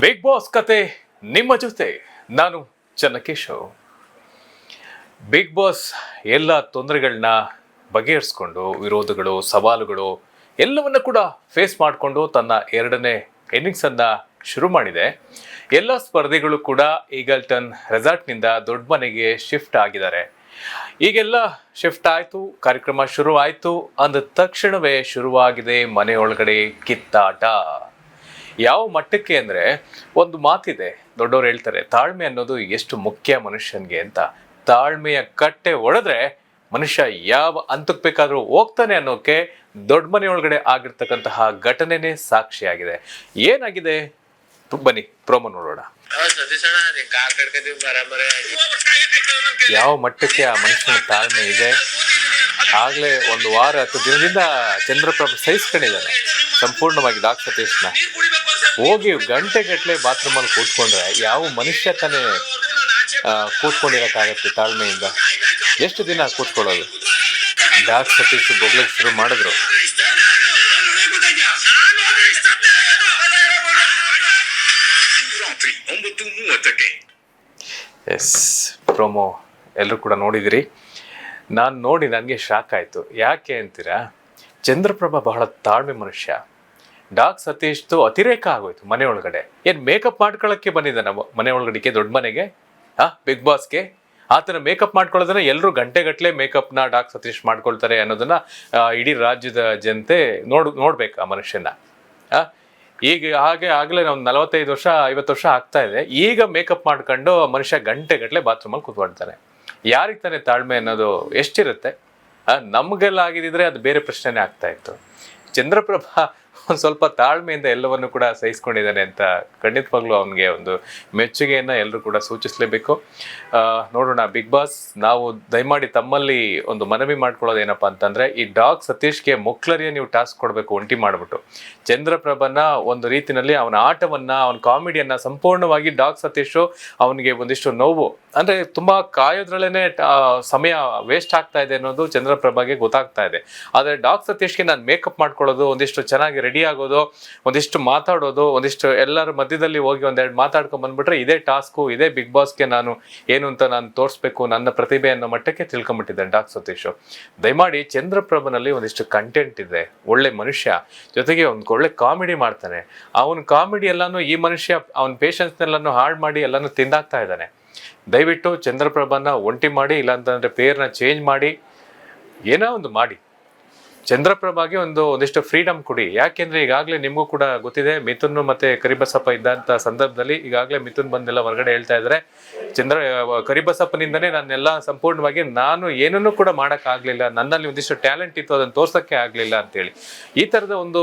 Big boss ಕತೆ ನಿಮ್ಮ ಜೊತೆ ನಾನು ಚನ್ನಕೇಶವ್. ಬಿಗ್ ಬಾಸ್ ಎಲ್ಲ ತೊಂದರೆಗಳನ್ನ ಬಗೆಹರಿಸ್ಕೊಂಡು, ವಿರೋಧಗಳು, ಸವಾಲುಗಳು ಎಲ್ಲವನ್ನು ಕೂಡ ಫೇಸ್ ಮಾಡಿಕೊಂಡು ತನ್ನ ಎರಡನೇ ಇನ್ನಿಂಗ್ಸನ್ನು ಶುರು ಮಾಡಿದೆ. ಎಲ್ಲ ಸ್ಪರ್ಧಿಗಳು ಕೂಡ ಈಗಲ್ಟನ್ ರೆಸಾರ್ಟ್ನಿಂದ ದೊಡ್ಡ ಮನೆಗೆ ಶಿಫ್ಟ್ ಆಗಿದ್ದಾರೆ. ಈಗೆಲ್ಲ ಶಿಫ್ಟ್ ಆಯಿತು, ಕಾರ್ಯಕ್ರಮ ಶುರು ಆಯಿತು ಅಂದ ತಕ್ಷಣವೇ ಶುರುವಾಗಿದೆ ಮನೆಯೊಳಗಡೆ ಕಿತ್ತಾಟ. ಯಾವ ಮಟ್ಟಕ್ಕೆ ಅಂದರೆ ಒಂದು ಮಾತಿದೆ ದೊಡ್ಡವರು ಹೇಳ್ತಾರೆ ತಾಳ್ಮೆ ಅನ್ನೋದು ಎಷ್ಟು ಮುಖ್ಯ ಮನುಷ್ಯನಿಗೆ ಅಂತ. ತಾಳ್ಮೆಯ ಕಟ್ಟೆ ಒಡೆದ್ರೆ ಮನುಷ್ಯ ಯಾವ ಹಂತಕ್ಕೆ ಬೇಕಾದರೂ ಹೋಗ್ತಾನೆ ಅನ್ನೋಕೆ ದೊಡ್ಡ ಮನೆಯೊಳಗಡೆ ಆಗಿರ್ತಕ್ಕಂತಹ ಘಟನೆನೇ ಸಾಕ್ಷಿಯಾಗಿದೆ. ಏನಾಗಿದೆ? ಬನ್ನಿ ಪ್ರೋಮೋ ನೋಡೋಣ. ಯಾವ ಮಟ್ಟಕ್ಕೆ ಆ ಮನುಷ್ಯನ ತಾಳ್ಮೆ ಇದೆ? ಆಗ್ಲೇ ಒಂದು ವಾರ ಹತ್ತು ದಿನದಿಂದ ಚಂದ್ರಪ್ರಭ ಸಹಿಸ್ಕೊಂಡಿದ್ದಾನೆ. ಸಂಪೂರ್ಣವಾಗಿ ಡಾಕ್ಟರ್ ಸತೀಶ್ನ ಹೋಗಿ ಗಂಟೆ ಗಟ್ಟಲೆ ಬಾತ್ರೂಮಲ್ಲಿ ಕೂತ್ಕೊಂಡ್ರೆ ಯಾವ ಮನುಷ್ಯ ತಾನೇ ಕೂತ್ಕೊಂಡಿರಕ್ಕಾಗತ್ತೆ ತಾಳ್ಮೆಯಿಂದ? ಎಷ್ಟು ದಿನ ಕೂತ್ಕೊಳ್ಳೋದು? ಡಾಕ್ ಸತೀಶ್ ಬೊಗ್ಲಿಕ್ಕೆ ಶುರು ಮಾಡಿದ್ರು. ಎಸ್, ಪ್ರೊಮೋ ಎಲ್ಲರೂ ಕೂಡ ನೋಡಿದಿರಿ. ನಾನು ನೋಡಿ ನನಗೆ ಶಾಕ್ ಆಯಿತು. ಯಾಕೆ ಅಂತೀರಾ? ಚಂದ್ರಪ್ರಭಾ ಬಹಳ ತಾಳ್ಮೆ ಮನುಷ್ಯ. ಡಾಕ್ ಸತೀಶ್ದು ಅತಿರೇಕ ಆಗೋಯ್ತು ಮನೆ ಒಳಗಡೆ ಏನು ಮೇಕಪ್ ಮಾಡ್ಕೊಳ್ಳೋಕ್ಕೆ ಬಂದಿದ್ದ ನಮ್ಮ ಮನೆ ಒಳಗಡೆಗೆ ದೊಡ್ಡ ಮನೆಗೆ? ಆ ಬಿಗ್ ಬಾಸ್ಗೆ ಆತನ ಮೇಕಪ್ ಮಾಡ್ಕೊಳ್ಳೋದನ್ನ ಎಲ್ಲರೂ ಗಂಟೆಗಟ್ಟಲೆ ಮೇಕಪ್ನ ಡಾಕ್ ಸತೀಶ್ ಮಾಡ್ಕೊಳ್ತಾರೆ ಅನ್ನೋದನ್ನ ಇಡೀ ರಾಜ್ಯದ ಜನತೆ ನೋಡ್, ನೋಡ್ಬೇಕು ಆ ಮನುಷ್ಯನ ಈಗ ಹಾಗೆ ಆಗಲೇ ನಾವು ನಲವತ್ತೈದು ವರ್ಷ, ಐವತ್ತು ವರ್ಷ ಆಗ್ತಾ ಇದೆ. ಈಗ ಮೇಕಪ್ ಮಾಡ್ಕೊಂಡು ಮನುಷ್ಯ ಗಂಟೆಗಟ್ಟಲೆ ಬಾತ್ರೂಮಲ್ಲಿ ಕೂತ್ಕೊಳ್ತಾನೆ. ಯಾರಿಗೆ ತಾನೇ ತಾಳ್ಮೆ ಅನ್ನೋದು ಎಷ್ಟಿರುತ್ತೆ? ನಮಗೆಲ್ಲ ಆಗಿದ್ದಿದ್ರೆ ಅದು ಬೇರೆ ಪ್ರಶ್ನೆನೇ ಆಗ್ತಾ ಇತ್ತು. ಚಂದ್ರಪ್ರಭಾ ಒಂದು ಸ್ವಲ್ಪ ತಾಳ್ಮೆಯಿಂದ ಎಲ್ಲವನ್ನು ಕೂಡ ಸಹಿಸ್ಕೊಂಡಿದ್ದಾನೆ ಅಂತ ಖಂಡಿತವಾಗ್ಲೂ ಅವನಿಗೆ ಒಂದು ಮೆಚ್ಚುಗೆಯನ್ನು ಎಲ್ಲರೂ ಕೂಡ ಸೂಚಿಸಲೇಬೇಕು. ನೋಡೋಣ ಬಿಗ್ ಬಾಸ್ ನಾವು ದಯಮಾಡಿ ತಮ್ಮಲ್ಲಿ ಒಂದು ಮನವಿ ಮಾಡ್ಕೊಳ್ಳೋದು ಏನಪ್ಪ ಅಂತಂದರೆ, ಈ ಡಾಗ್ ಸತೀಶ್ಗೆ ಮುಕ್ಲರಿಯ ನೀವು ಟಾಸ್ಕ್ ಕೊಡಬೇಕು, ಒಂಟಿ ಮಾಡಿಬಿಟ್ಟು. ಚಂದ್ರಪ್ರಭನ ಒಂದು ರೀತಿಯಲ್ಲಿ ಅವನ ಆಟವನ್ನು, ಅವನ ಕಾಮಿಡಿಯನ್ನು ಸಂಪೂರ್ಣವಾಗಿ ಡಾಗ್ ಸತೀಶು ಅವನಿಗೆ ಒಂದಿಷ್ಟು ನೋವು ಅಂದ್ರೆ ತುಂಬಾ ಕಾಯೋದ್ರಲ್ಲೇನೆ ಸಮಯ ವೇಸ್ಟ್ ಆಗ್ತಾ ಇದೆ ಅನ್ನೋದು ಚಂದ್ರಪ್ರಭಾಗೆ ಗೊತ್ತಾಗ್ತಾ ಇದೆ. ಆದ್ರೆ ಡಾಕ್ ಸತೀಶ್ಗೆ ನಾನು ಮೇಕಪ್ ಮಾಡ್ಕೊಳ್ಳೋದು, ಒಂದಿಷ್ಟು ಚೆನ್ನಾಗಿ ರೆಡಿ ಆಗೋದು, ಒಂದಿಷ್ಟು ಮಾತಾಡೋದು, ಒಂದಿಷ್ಟು ಎಲ್ಲರ ಮಧ್ಯದಲ್ಲಿ ಹೋಗಿ ಒಂದೆರಡು ಮಾತಾಡ್ಕೊಂಡ್ ಬಂದ್ಬಿಟ್ರೆ ಇದೇ ಟಾಸ್ಕು, ಇದೇ ಬಿಗ್ ಬಾಸ್ಗೆ ನಾನು ಏನು ಅಂತ ನಾನು ತೋರಿಸ್ಬೇಕು ನನ್ನ ಪ್ರತಿಭೆ ಅನ್ನೋ ಮಟ್ಟಕ್ಕೆ ತಿಳ್ಕೊಂಬಿಟ್ಟಿದ್ದೇನೆ ಡಾಕ್ ಸತೀಶ್. ದಯಮಾಡಿ ಚಂದ್ರಪ್ರಭನಲ್ಲಿ ಒಂದಿಷ್ಟು ಕಂಟೆಂಟ್ ಇದೆ, ಒಳ್ಳೆ ಮನುಷ್ಯ, ಜೊತೆಗೆ ಒಂದು ಒಳ್ಳೆ ಕಾಮಿಡಿ ಮಾಡ್ತಾನೆ. ಅವನ ಕಾಮಿಡಿ ಎಲ್ಲಾನು ಈ ಮನುಷ್ಯ, ಅವನ ಪೇಷನ್ಸ್ನೆಲ್ಲಾನು ಹಾಳು ಮಾಡಿ ಎಲ್ಲಾನು ತಿಂದಾಗ್ತಾ ಇದ್ದಾನೆ. ದಯವಿಟ್ಟು ಚಂದ್ರಪ್ರಭನ ಒಂಟಿ ಮಾಡಿ, ಇಲ್ಲಾಂತಂದರೆ ಪೇರ್ನ ಚೇಂಜ್ ಮಾಡಿ, ಏನೋ ಒಂದು ಮಾಡಿ. ಚಂದ್ರಪ್ರಭಾಗೆ ಒಂದು ಒಂದಿಷ್ಟು ಫ್ರೀಡಮ್ ಕೊಡಿ. ಯಾಕೆಂದ್ರೆ ಈಗಾಗಲೇ ನಿಮಗೂ ಕೂಡ ಗೊತ್ತಿದೆ ಮಿಥುನ್ ಮತ್ತೆ ಕರಿಬಸಪ್ಪ ಇದ್ದಂತ ಸಂದರ್ಭದಲ್ಲಿ ಈಗಾಗಲೇ ಮಿಥುನ್ ಬಂದೆಲ್ಲ ಹೊರಗಡೆ ಹೇಳ್ತಾ ಇದ್ದಾರೆ. ಚಂದ್ರ, ಕರಿಬಸಪ್ಪನಿಂದನೇ ನಾನೆಲ್ಲ ಸಂಪೂರ್ಣವಾಗಿ ನಾನು ಏನನ್ನೂ ಕೂಡ ಮಾಡೋಕ್ಕಾಗಲಿಲ್ಲ. ನನ್ನಲ್ಲಿ ಒಂದಿಷ್ಟು ಟ್ಯಾಲೆಂಟ್ ಇತ್ತು, ಅದನ್ನು ತೋರ್ಸೋಕ್ಕೆ ಆಗಲಿಲ್ಲ ಅಂತೇಳಿ. ಈ ಥರದ ಒಂದು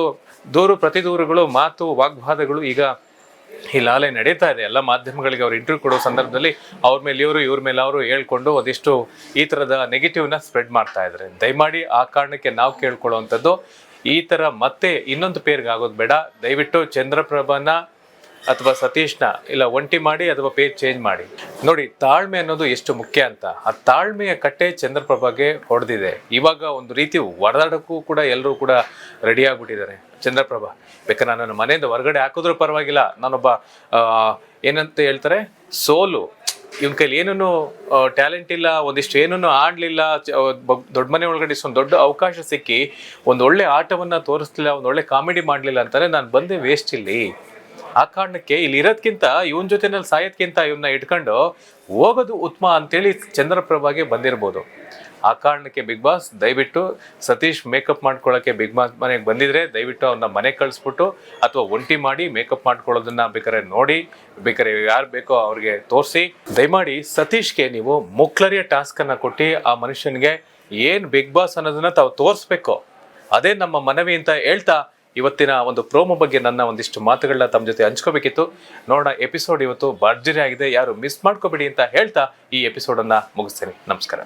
ದೂರು ಪ್ರತಿ ದೂರುಗಳು ಮಾತು, ವಾಗ್ವಾದಗಳು ಈಗ ಈ ಲಾಲೆ ನಡೀತಾ ಇದೆ. ಎಲ್ಲ ಮಾಧ್ಯಮಗಳಿಗೆ ಅವ್ರು ಇಂಟರ್ವ್ಯೂ ಕೊಡೋ ಸಂದರ್ಭದಲ್ಲಿ ಅವ್ರ ಮೇಲೆ ಇವರು, ಇವ್ರ ಮೇಲೆ ಅವರು ಹೇಳ್ಕೊಂಡು ಒಂದಿಷ್ಟು ಈ ಥರದ ನೆಗೆಟಿವ್ನ ಸ್ಪ್ರೆಡ್ ಮಾಡ್ತಾ ಇದ್ದಾರೆ. ದಯಮಾಡಿ ಆ ಕಾರಣಕ್ಕೆ ನಾವು ಕೇಳ್ಕೊಳ್ಳುವಂಥದ್ದು, ಈ ಥರ ಮತ್ತೆ ಇನ್ನೊಂದು ಪೇರ್ಗೆ ಆಗೋದು ಬೇಡ. ದಯವಿಟ್ಟು ಚಂದ್ರಪ್ರಭನ ಅಥವಾ ಸತೀಶ್ನ, ಇಲ್ಲ, ಒಂಟಿ ಮಾಡಿ ಅಥವಾ ಪೇಜ್ ಚೇಂಜ್ ಮಾಡಿ. ನೋಡಿ, ತಾಳ್ಮೆ ಅನ್ನೋದು ಎಷ್ಟು ಮುಖ್ಯ ಅಂತ. ಆ ತಾಳ್ಮೆಯ ಕಟ್ಟೆ ಚಂದ್ರಪ್ರಭಾಗೆ ಹೊಡೆದಿದೆ. ಇವಾಗ ಒಂದು ರೀತಿ ಹೊಡೆದಾಡಕ್ಕೂ ಕೂಡ ಎಲ್ಲರೂ ಕೂಡ ರೆಡಿ ಆಗ್ಬಿಟ್ಟಿದ್ದಾರೆ. ಚಂದ್ರಪ್ರಭಾ, ಬೇಕಾದ್ರೆ ನಾನು ನನ್ನ ಮನೆಯಿಂದ ಹೊರಗಡೆ ಹಾಕಿದ್ರೂ ಪರವಾಗಿಲ್ಲ. ನಾನೊಬ್ಬ ಏನಂತ ಹೇಳ್ತಾರೆ? ಸೋಲು. ಇವನ್ ಕೈಲಿ ಏನೂ ಟ್ಯಾಲೆಂಟ್ ಇಲ್ಲ, ಒಂದಿಷ್ಟು ಏನೂ ಆಡ್ಲಿಲ್ಲ ದೊಡ್ಡ ಮನೆ ಒಳಗಡೆ ಒಂದು ದೊಡ್ಡ ಅವಕಾಶ ಸಿಕ್ಕಿ, ಒಂದು ಒಳ್ಳೆ ಆಟವನ್ನ ತೋರಿಸ್ಲಿಲ್ಲ, ಒಂದು ಒಳ್ಳೆ ಕಾಮಿಡಿ ಮಾಡ್ಲಿಲ್ಲ ಅಂತಾನೆ ನಾನು ಬಂದೆ ವೇಸ್ಟ್ ಇಲ್ಲಿ. ಆ ಕಾರಣಕ್ಕೆ ಇಲ್ಲಿ ಇರೋದ್ಕಿಂತ, ಇವನ್ ಜೊತೆನಲ್ಲಿ ಸಾಯೋದ್ಕಿಂತ ಇವನ್ನ ಇಟ್ಕೊಂಡು ಹೋಗೋದು ಉತ್ತಮ ಅಂತೇಳಿ ಚಂದ್ರಪ್ರಭಾಗೆ ಬಂದಿರ್ಬೋದು. ಆ ಕಾರಣಕ್ಕೆ ಬಿಗ್ ಬಾಸ್ ದಯವಿಟ್ಟು ಸತೀಶ್ ಮೇಕಪ್ ಮಾಡ್ಕೊಳ್ಳೋಕೆ ಬಿಗ್ ಬಾಸ್ ಮನೆಗೆ ಬಂದಿದ್ರೆ ದಯವಿಟ್ಟು ಅವನ್ನ ಮನೆಗೆ ಕಳಿಸ್ಬಿಟ್ಟು ಅಥವಾ ಒಂಟಿ ಮಾಡಿ ಮೇಕಪ್ ಮಾಡ್ಕೊಳ್ಳೋದನ್ನ ಬೇಕಾದ್ರೆ ನೋಡಿ, ಬೇಕಾದ್ರೆ ಯಾರು ಬೇಕೋ ಅವ್ರಿಗೆ ತೋರಿಸಿ. ದಯಮಾಡಿ ಸತೀಶ್ಗೆ ನೀವು ಮುಕ್ಲರಿಯ ಟಾಸ್ಕನ್ನು ಕೊಟ್ಟು ಆ ಮನುಷ್ಯನಿಗೆ ಏನು ಬಿಗ್ ಬಾಸ್ ಅನ್ನೋದನ್ನ ತಾವು ತೋರಿಸ್ಬೇಕು. ಅದೇ ನಮ್ಮ ಮನವಿ ಅಂತ ಹೇಳ್ತಾ ಇವತ್ತಿನ ಒಂದು ಪ್ರೋಮೋ ಬಗ್ಗೆ ನನ್ನ ಒಂದಿಷ್ಟು ಮಾತುಗಳನ್ನ ತಮ್ಮ ಜೊತೆ ಹಂಚ್ಕೋಬೇಕಿತ್ತು. ನೋಡೋಣ ಎಪಿಸೋಡ್ ಇವತ್ತು ಭರ್ಜರಿ ಆಗಿದೆ. ಯಾರು ಮಿಸ್ ಮಾಡ್ಕೋಬೇಡಿ ಅಂತ ಹೇಳ್ತಾ ಈ ಎಪಿಸೋಡನ್ನ ಮುಗಿಸ್ತೇನೆ. ನಮಸ್ಕಾರ.